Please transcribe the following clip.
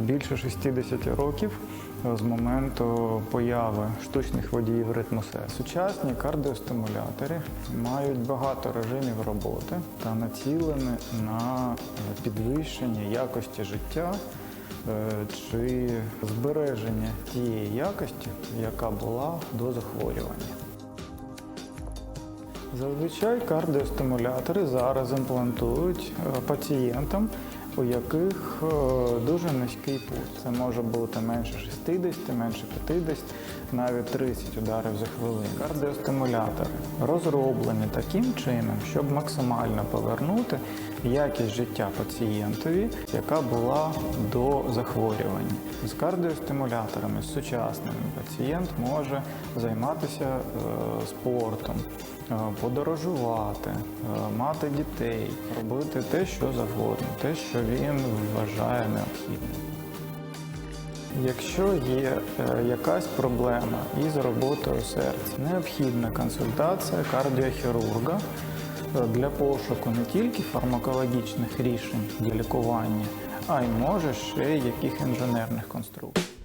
більше 60 років з моменту появи штучних водіїв ритму серця. Сучасні кардіостимулятори мають багато режимів роботи та націлені на підвищення якості життя е, чи збереження тієї якості, яка була до захворювання. Зазвичай кардіостимулятори зараз імплантують е, пацієнтам, у яких е, дуже низький пульс. Це може бути менше 60, менше 50, навіть 30 ударів за хвилину. Кардіостимулятори розроблені таким чином, щоб максимально повернути якість життя пацієнтові, яка була до захворювання. З кардіостимуляторами з сучасними пацієнт може займатися е, спортом, е, подорожувати, мати дітей, робити те, що завгодно, те, що він вважає необхідним. Якщо є е, якась проблема із роботою серця, необхідна консультація кардіохірурга е, для пошуку не тільки фармакологічних рішень для лікування, а й може ще й яких інженерних конструкцій.